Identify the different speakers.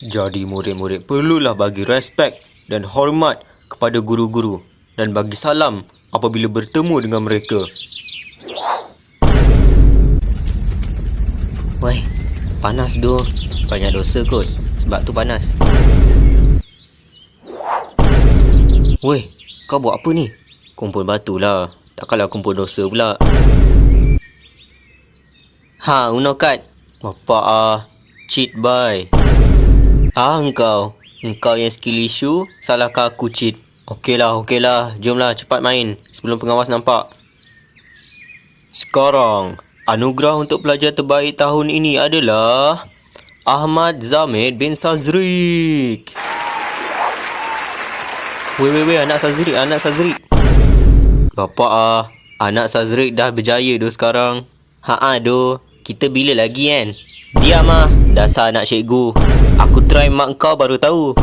Speaker 1: Jadi murid-murid perlulah bagi respek dan hormat kepada guru-guru dan bagi salam apabila bertemu dengan mereka.
Speaker 2: Woi, panas doh. Banyak dosa kot. Sebab tu panas. Woi, kau buat apa ni? Kumpul batu lah. Takkanlah kumpul dosa pula. Ha, Uno Kat. Bapak ah. Cheat bye. Ah, engkau. Engkau yang skill issue, salahkah aku cheat? Okeylah, okeylah. Jomlah cepat main sebelum pengawas nampak.
Speaker 1: Sekarang, anugerah untuk pelajar terbaik tahun ini adalah Ahmad Zamid bin Sazrik.
Speaker 2: Weh, weh, weh. Anak Sazrik, anak Sazrik.
Speaker 1: Bapak ah, anak Sazrik dah berjaya doh sekarang.
Speaker 2: Ha-ha, doh. Kita bila lagi kan? Diam ah. Dasar anak cikgu. Try mak kau baru tahu.